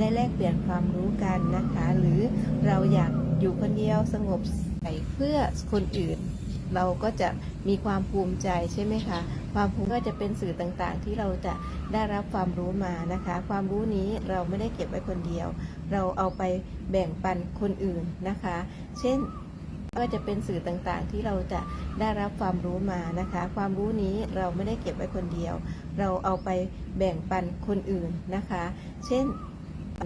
ได้แลกเปลี่ยนความรู้กันนะคะ หรือเราอยากอยู่คนเดียวสงบใส่เพื่อคนอื่น เราก็จะมีความภูมิใจใช่ไหมคะ ความภูมิก็จะเป็นสื่อต่างๆ ที่เราจะได้รับความรู้มานะคะ ความรู้นี้เราไม่ได้เก็บไว้คนเดียว เราเอาไปแบ่งปันคนอื่นนะคะ เช่นก็จะเป็นสื่อต่างๆ ที่เราจะได้รับความรู้มานะคะ ความรู้นี้เราไม่ได้เก็บไว้คนเดียว เราเอาไปแบ่งปันคนอื่นนะคะ เช่น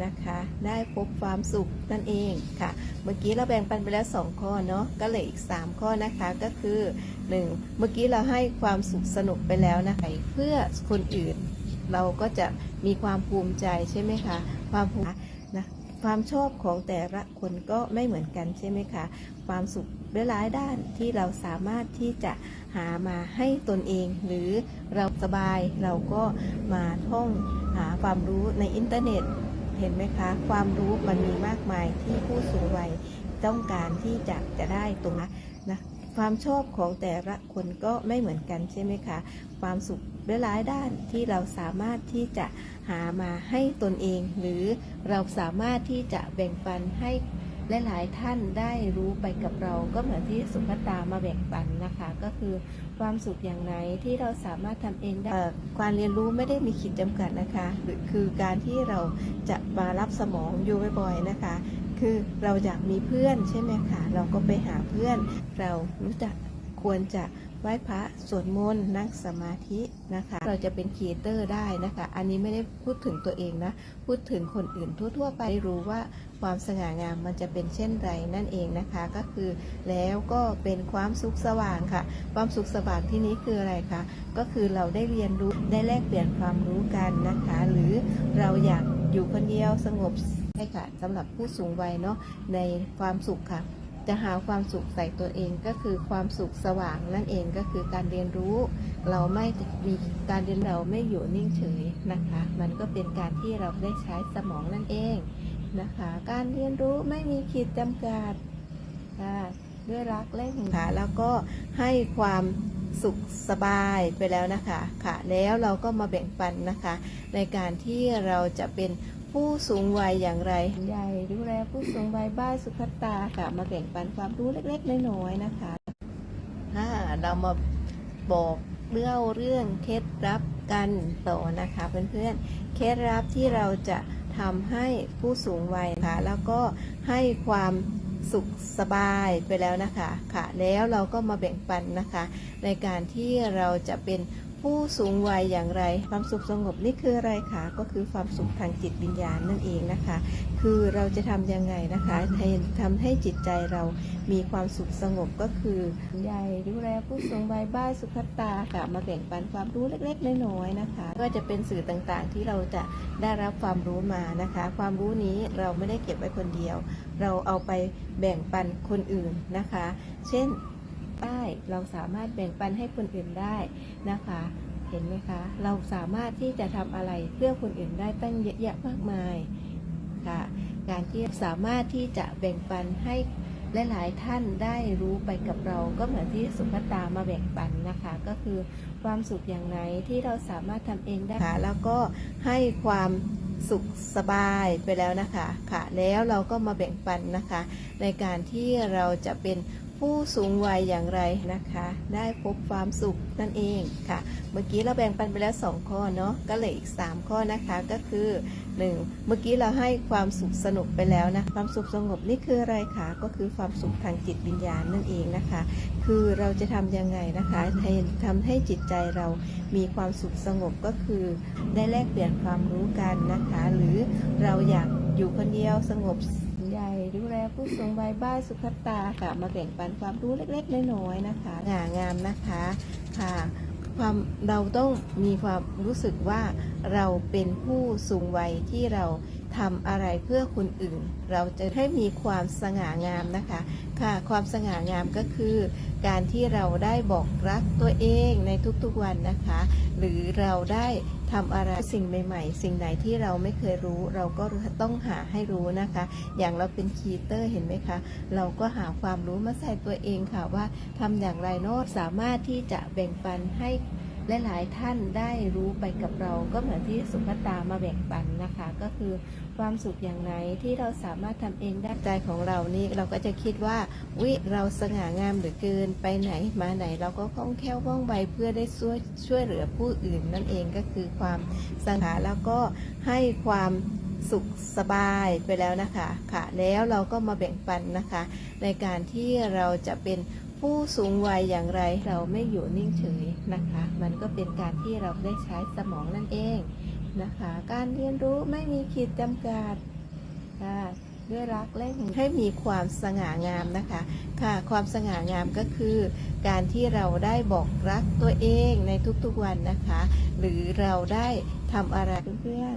นะคะ ได้พบความสุขนั่นเองค่ะ เมื่อกี้เราแบ่งปันไปแล้ว 2 ข้อเนาะก็เหลืออีก 3 ข้อนะคะก็คือ 1. เมื่อกี้เราให้ความสุขสนุกไปแล้วนะคะเพื่อคนอื่น เราก็จะมีความภูมิใจใช่ไหมคะความภูมินะความชอบของแต่ละคนก็ไม่เหมือนกันใช่ไหมคะ ความสุขหลายด้านที่เราสามารถที่จะหามาให้ตนเอง หรือเราสบายเราก็มาท่องหาความรู้ในอินเทอร์เน็ต เห็นไหมคะ ความรู้มันมีมากมายที่ผู้สูงวัยต้องการที่จะจะได้ตรงนั้นนะความชอบของแต่ละคนก็ไม่เหมือนกันใช่ไหมคะ ความสุขหลายด้านที่เราสามารถที่จะหามาให้ตนเอง หรือเราสามารถที่จะแบ่งปันให้หลายๆท่านได้รู้ไปกับเรา ก็เหมือนที่สุภตามาแบ่งปันนะคะ ก็คือ ความสุขอย่างไหนที่เราสามารถทำเองได้เอ่อการเรียนรู้ไม่ได้มีขีดจำกัดนะคะหรือคือการที่เราจะมารับสมองอยู่บ่อยๆนะคะ คือเราอยากมีเพื่อนใช่ไหมคะเราก็ไปหาเพื่อนเรารู้จัก ควรจะไหว้พระสวดมนต์นั่งสมาธินะคะ เราจะเป็นครีเอเตอร์ได้นะคะ อันนี้ไม่ได้พูดถึงตัวเองนะ พูดถึงคนอื่นทั่ว ๆ ไปได้รู้ว่าความสง่างามมันจะเป็นเช่นไรนั่นเองนะคะ ก็คือแล้วก็เป็นความสุขสว่างค่ะ ความสุขสว่างที่นี้คืออะไรคะก็คือเราได้เรียนรู้ได้แลกเปลี่ยนความรู้กันนะคะ หรือเราอยากอยู่คนเดียวสงบใช่ค่ะสำหรับผู้สูงวัยเนาะในความสุขค่ะ จะหาความสุขใส่ตัวเองก็คือความสุขสว่างนั่นเองก็คือการเรียนรู้ เราไม่มีการเรียนเราไม่อยู่นิ่งเฉยนะคะ มันก็เป็นการที่เราได้ใช้สมองนั่นเองนะคะ การเรียนรู้ไม่มีขีดจำกัดด้วยรักและหึงค่ะแล้วก็ให้ความสุขสบายไปแล้วนะคะค่ะ แล้วเราก็มาแบ่งปันนะคะ ในการที่เราจะเป็น ผู้สูงวัยอย่างไรใหญ่ดูแลผู้สูงวัยบ้านสุขตาค่ะ มาแบ่งปันความรู้เล็กๆน้อยๆนะคะถ้าเรามาบอกเรื่องเรื่องเคล็ดลับกันต่อนะคะเพื่อนๆ เคล็ดลับที่เราจะทำให้ผู้สูงวัยค่ะแล้วก็ให้ความสุขสบายไปแล้วนะคะค่ะ แล้วเราก็มาแบ่งปันนะคะ ในการที่เราจะเป็น ผู้สูงวัยอย่างไร ความสุขสงบนี่คืออะไรคะก็คือความสุขทางจิตวิญญาณนั่นเองนะคะ คือเราจะทำยังไงนะคะให้ทำให้จิตใจเรามีความสุขสงบก็คือใหญ่ดูแลผู้สูงวัยบ้านสุขตาค่ะมาแบ่งปันความรู้เล็กๆน้อยๆนะคะ ก็จะเป็นสื่อต่างๆที่เราจะได้รับความรู้มานะคะ ความรู้นี้เราไม่ได้เก็บไว้คนเดียว เราเอาไปแบ่งปันคนอื่นนะคะ เช่น ได้เราสามารถแบ่งปันให้คนอื่นได้นะคะ เห็นไหมคะ เราสามารถที่จะทำอะไรเพื่อคนอื่นได้ตั้งเยอะแยะมากมายค่ะ การที่สามารถที่จะแบ่งปันให้หลายๆท่านได้รู้ไปกับเราก็เหมือนที่สุภตามาแบ่งปันนะคะ ก็คือความสุขอย่างไหนที่เราสามารถทำเองได้ค่ะแล้วก็ให้ความสุขสบายไปแล้วนะคะค่ะ แล้วเราก็มาแบ่งปันนะคะ ในการที่เราจะเป็น ผู้สูงวัยอย่างไรนะคะ ได้พบความสุขนั่นเองค่ะ เมื่อกี้เราแบ่งปันไปแล้ว 2 ข้อเนาะก็เหลืออีก 3 ข้อนะคะก็คือ 1. เมื่อกี้เราให้ความสุขสนุกไปแล้วนะความสุขสงบนี่คืออะไรคะก็คือความสุขทางจิตวิญญาณนั่นเองนะคะ คือเราจะทำยังไงนะคะให้ทำให้จิตใจเรามีความสุขสงบก็คือ ได้แลกเปลี่ยนความรู้กันนะคะ หรือเราอยากอยู่คนเดียวสงบ ผู้สูงวัยบ้านสุขตาค่ะ มาแบ่งปันความรู้เล็กๆ น้อยๆนะคะงางามนะคะค่ะ ความเราต้องมีความรู้สึกว่าเราเป็นผู้สูงวัยที่เรา ทำอะไรเพื่อคนอื่น เราจะให้มีความสง่างามนะคะค่ะความสง่างามก็คือ การที่เราได้บอกรักตัวเองในทุกๆวันนะคะ หรือเราได้ทำอะไรสิ่งใหม่ ๆ สิ่งไหนที่เราไม่เคยรู้ เราก็ต้องหาให้รู้นะคะ อย่างเราเป็นคีเตอร์เห็นไหมคะ เราก็หาความรู้มาใส่ตัวเองค่ะว่าทำอย่างไรโน้ตสามารถที่จะแบ่งปันให้ หลายๆท่านได้รู้ไปกับเราก็เหมือนที่สุภตามาแบ่งปันนะคะ ก็คือความสุขอย่างไหนที่เราสามารถทำเองได้ใจของเรานี่เราก็จะคิดว่าวิเราสง่างามเหลือเกินไปไหนมาไหนเราก็คล่องแคล่วว่องไวเพื่อได้ช่วยช่วยเหลือผู้อื่นนั่นเองก็คือความสง่าแล้วก็ให้ความสุขสบายไปแล้วนะคะค่ะ แล้วเราก็มาแบ่งปันนะคะ ในการที่เราจะเป็น ผู้สูงวัยอย่างไรเราไม่อยู่นิ่งเฉยนะคะ มันก็เป็นการที่เราได้ใช้สมองนั่นเองนะคะ การเรียนรู้ไม่มีขีดจำกัดค่ะด้วยรักและให้มีความสง่างามนะคะค่ะ ความสง่างามก็คือ การที่เราได้บอกรักตัวเองในทุกๆวันนะคะ หรือเราได้ทำอะไรเพื่อน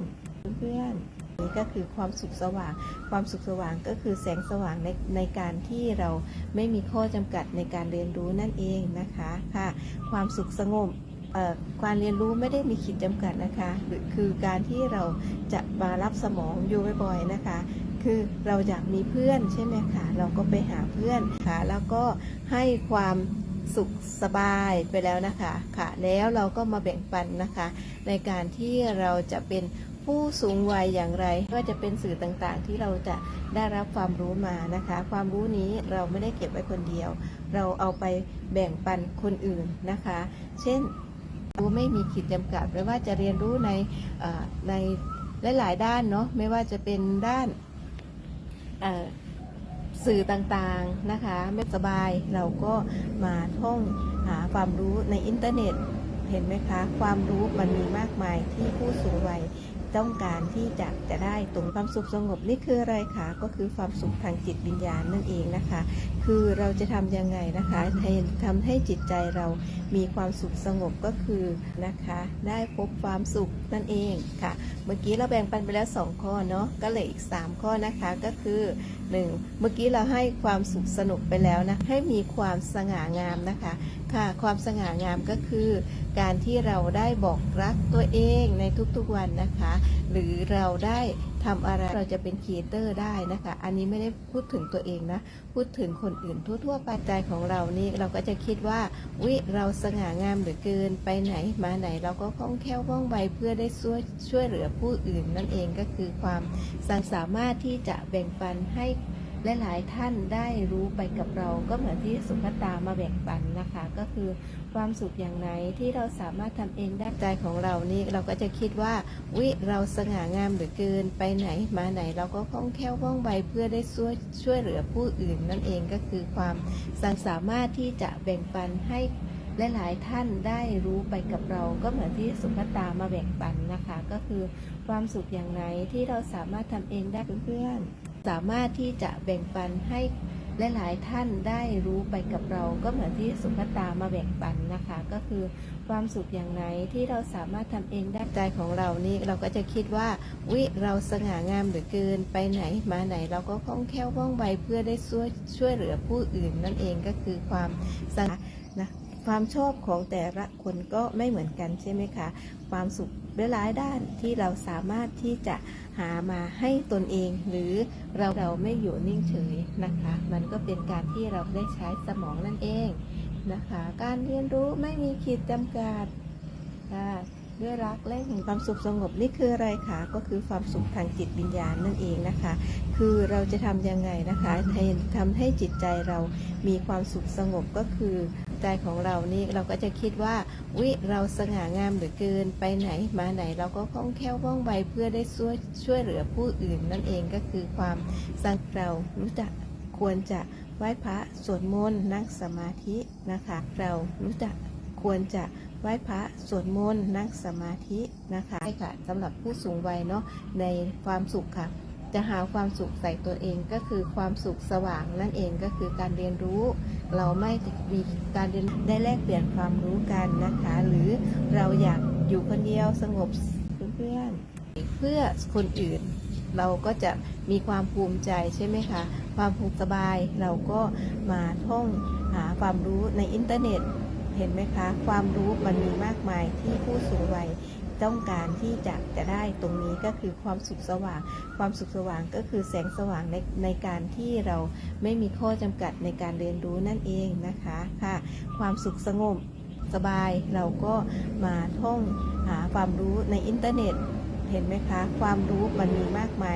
เพื่อน นี่ก็คือความสุขสว่าง ความสุขสว่างก็คือแสงสว่างในในการที่เราไม่มีข้อจำกัดในการเรียนรู้นั่นเองนะคะค่ะ ความสุขสงบเอ่อการเรียนรู้ไม่ได้มีขีดจำกัดนะคะหรือคือการที่เราจะมารับสมองอยู่บ่อยๆนะคะ คือเราอยากมีเพื่อนใช่ไหมคะเราก็ไปหาเพื่อนค่ะแล้วก็ให้ความสุขสบายไปแล้วนะคะค่ะ แล้วเราก็มาแบ่งปันนะคะ ในการที่เราจะเป็น ผู้สูงวัยอย่างไร ก็จะเป็นสื่อต่างๆ ที่เราจะได้รับความรู้มานะคะ ความรู้นี้เราไม่ได้เก็บไว้คนเดียว เราเอาไปแบ่งปันคนอื่นนะคะ เช่นรู้ไม่มีขีดจำกัดไม่ว่าจะเรียนรู้ในในหลายๆด้านเนาะไม่ว่าจะเป็นด้านสื่อต่างๆนะคะไม่สบายเราก็มาท่องหาความรู้ในอินเทอร์เน็ต เห็นไหมคะ ความรู้มันมีมากมายที่ผู้สูงวัย ต้องการที่จะจะได้ตรงความสุขสงบนี่คืออะไรคะก็คือความสุขทางจิตวิญญาณนั่นเองนะคะ คือเราจะทำยังไงนะคะทำให้จิตใจเรามีความสุขสงบก็คือนะคะ ได้พบความสุขนั่นเองค่ะ เมื่อกี้เราแบ่งปันไปแล้ว 2 ข้อเนาะก็เหลืออีก 3 ข้อนะคะก็คือ 1. เมื่อกี้เราให้ความสุขสนุกไปแล้วนะให้มีความสง่างามนะคะ ค่ะความสง่างามก็คือการที่เราได้บอกรักตัวเองในทุกๆวันนะคะ หรือเราได้ทำอะไรเราจะเป็นครีเอเตอร์ได้นะคะ อันนี้ไม่ได้พูดถึงตัวเองนะ พูดถึงคนอื่นทั่วๆไปใจของเรานี่เราก็จะคิดว่าวิเราสง่างามเหลือเกินไปไหนมาไหนเราก็คล่องแคล่วว่องไวเพื่อได้ช่วยช่วยเหลือผู้อื่นนั่นเองก็คือความสามารถที่จะแบ่งปันให้ หลายๆท่านได้รู้ไปกับเราก็เหมือนที่สุภตามาแบ่งปันนะคะ ก็คือความสุขอย่างไหนที่เราสามารถทำเองได้ใจของเรานี่เราก็จะคิดว่าวิเราสง่างามเหลือเกินไปไหนมาไหนเราก็คล่องแคล่วว่องไวเพื่อได้ช่วยช่วยเหลือผู้อื่นนั่นเองก็คือความสามารถที่จะแบ่งปันให้หลายๆท่านได้รู้ไปกับเราก็เหมือนที่สุภตามาแบ่งปันนะคะ ก็คือความสุขอย่างไหนที่เราสามารถทำเองได้เพื่อนๆ สามารถที่จะแบ่งปันให้หลายๆท่านได้รู้ไปกับเราก็เหมือนที่สุภตามาแบ่งปันนะคะ ก็คือความสุขอย่างไหนที่เราสามารถทำเองได้ใจของเรานี่เราก็จะคิดว่าวิเราสง่างามเหลือเกินไปไหนมาไหนเราก็คล่องแคล่วว่องไวเพื่อได้ช่วยช่วยเหลือผู้อื่นนั่นเองก็คือความสง่านะความชอบของแต่ละคนก็ไม่เหมือนกันใช่ไหมคะ ความสุข หลายๆด้านที่เราสามารถที่จะหามาให้ตนเอง หรือเราเราไม่อยู่นิ่งเฉยนะคะ มันก็เป็นการที่เราได้ใช้สมองนั่นเองนะคะ การเรียนรู้ไม่มีขีดจำกัดค่ะด้วยรักและแห่งความสุขสงบนี่คืออะไรคะก็คือความสุขทางจิตวิญญาณนั่นเองนะคะ คือเราจะทำยังไงนะคะให้ทำให้จิตใจเรามีความสุขสงบก็คือ ใจของเรานี่เราก็จะคิดว่าวิเราสง่างามเหลือเกินไปไหนมาไหนเราก็คล่องแคล่วว่องไวเพื่อได้ช่วยช่วยเหลือผู้อื่นนั่นเองก็คือความสังเรารู้จักควรจะไหว้พระสวดมนต์นั่งสมาธินะคะ เรารู้จักควรจะไหว้พระสวดมนต์นั่งสมาธินะคะใช่ค่ะสำหรับผู้สูงวัยเนาะในความสุขค่ะ จะหาความสุขใส่ตัวเองก็คือความสุขสว่างนั่นเองก็คือการเรียนรู้ เราไม่มีการเรียนได้แลกเปลี่ยนความรู้กันนะคะ หรือเราอยากอยู่คนเดียวสงบเพื่อนเพื่อคนอื่น เราก็จะมีความภูมิใจใช่ไหมคะ ความภูมิสบายเราก็มาท่องหาความรู้ในอินเทอร์เน็ตเห็นไหมคะ ความรู้มันมีมากมายที่ผู้สูงวัย ต้องการที่จะจะได้ตรงนี้ก็คือความสุขสว่าง ความสุขสว่างก็คือแสงสว่างในในการที่เราไม่มีข้อจำกัดในการเรียนรู้นั่นเองนะคะค่ะ ความสุขสงบสบายเราก็มาท่องหาความรู้ในอินเทอร์เน็ต เห็นไหมคะ ความรู้มันมีมากมาย